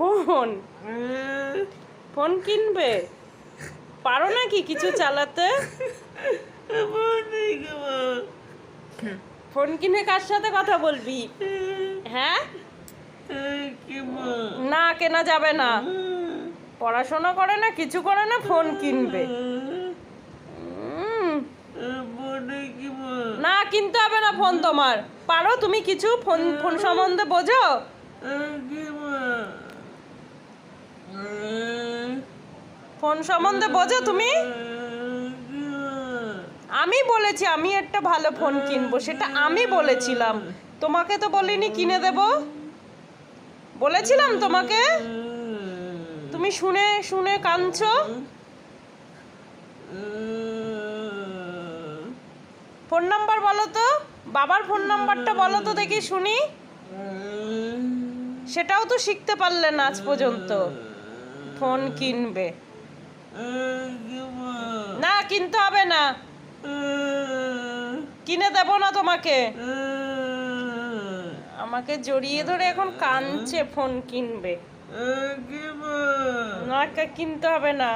Phone? Phone কিনবে? পারো নাকি কিছু চালাতে? ফোন কিনে কার সাথে কথা বলবি? হ্যাঁ? না, কেনা যাবে না। পড়াশোনা করে না, কিছু করে না, ফোন কিনবে। না, কিনতে হবে না ফোন তোমার। পারো, তুমি কিছু ফোন ফোন সম্বন্ধে বোঝো? ফোন সম্বন্ধে বোঝো তুমি? আমি বলেছি, আমি একটা ভালো ফোন কিনবো, সেটা আমি বলেছিলাম। তোমাকে তো বলিনি কিনে দেব। বলেছিলাম তোমাকে। তুমি শুনে শুনে কাঁদছো। ফোন নাম্বার বলো তো। বাবার ফোন নাম্বারটা বলো তো দেখি শুনি। সেটাও তো শিখতে পারলে না আজ পর্যন্ত। ফোন কিনবে। না কিনতে হবে না। কিনে দেব না তোমাকে। আমাকে জড়িয়ে ধরে এখন কাঁদছে ফোন কিনবে। না কিনতে হবে না।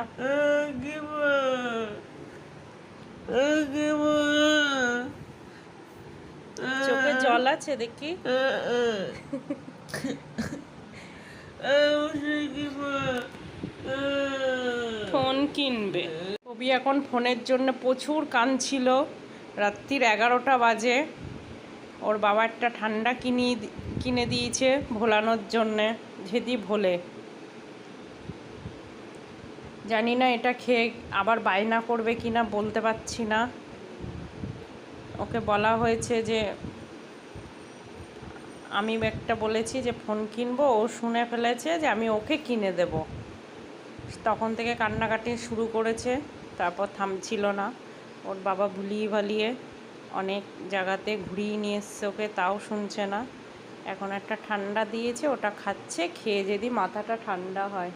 চোখে জল আছে দেখি। ফোন কিনবে। কবি এখন ফোনের জন্য প্রচুর কাঁদছিল। রাত্রির এগারোটা বাজে। ওর বাবা একটা ঠান্ডা কিনি কিনে দিয়েছে ভোলানোর জন্যে, যেদি ভোলে। জানি না এটা খেয়ে আবার বায়না করবে কি না বলতে পারছি না। ওকে বলা হয়েছে যে, আমি একটা বলেছি যে, ফোন কিনবো, ও শুনে ফেলেছে যে, আমি ওকে কিনে দেব। তখন থেকে কান্নাকাটি শুরু করেছে, তারপর থামছিল না। ওর বাবা ভুলিয়ে ভালিয়ে অনেক জায়গাতে ঘুরিয়ে নিয়ে এসছে ওকে, তাও শুনছে না। এখন একটা ঠান্ডা দিয়েছে, ওটা খাচ্ছে, খেয়ে যদি মাথাটা ঠান্ডা হয়।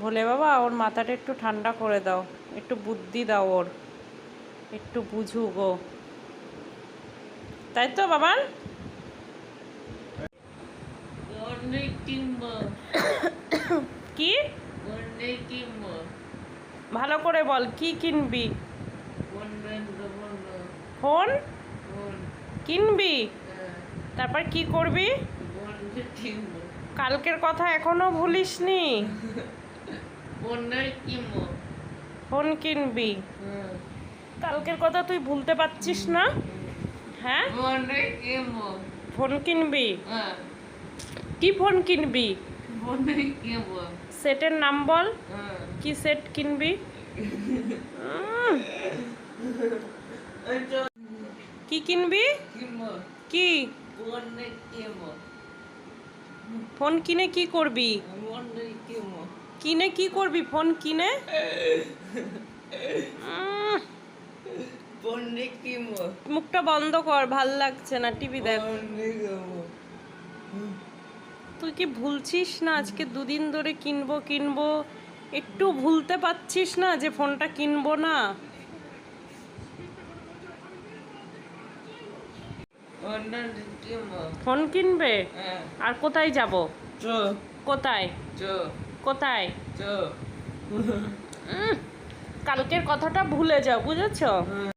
ভোলে বাবা, ওর মাথাটা একটু ঠান্ডা করে দাও, একটু বুদ্ধি দাও ওর, একটু বুঝুক ও। তাই তো, বাবান কি ভালো করে বল কি কিনবি? ফোন? কিনবি? তারপর কি করবি? কালকের কথা এখনও ভুলিসনি। ফোন কিনবি। কালকের কথা তুই ভুলতে পারছিস না? হ্যাঁ? ফোন কিনবি? কি ফোন কিনবি? সেটের নাম বল। কি সেট কিনবি? কি কিনবি? কি? ফোন কিনে কি করবি? কিনে কি করবি? ফোন কিনে? মুখটা বন্ধ কর ভালো লাগছে না টিভি দেখ। তুই কি ভুলছিস না আজকে দুদিন ধরে কিনবো কিনবো? একটু ভুলতে পারছিস না যে ফোনটা কিনবো না? ফোন কিনবে? আর কোথায় যাব? কোথায়? কোথায়? কালকের কথাটা ভুলে যাও বুঝেছ?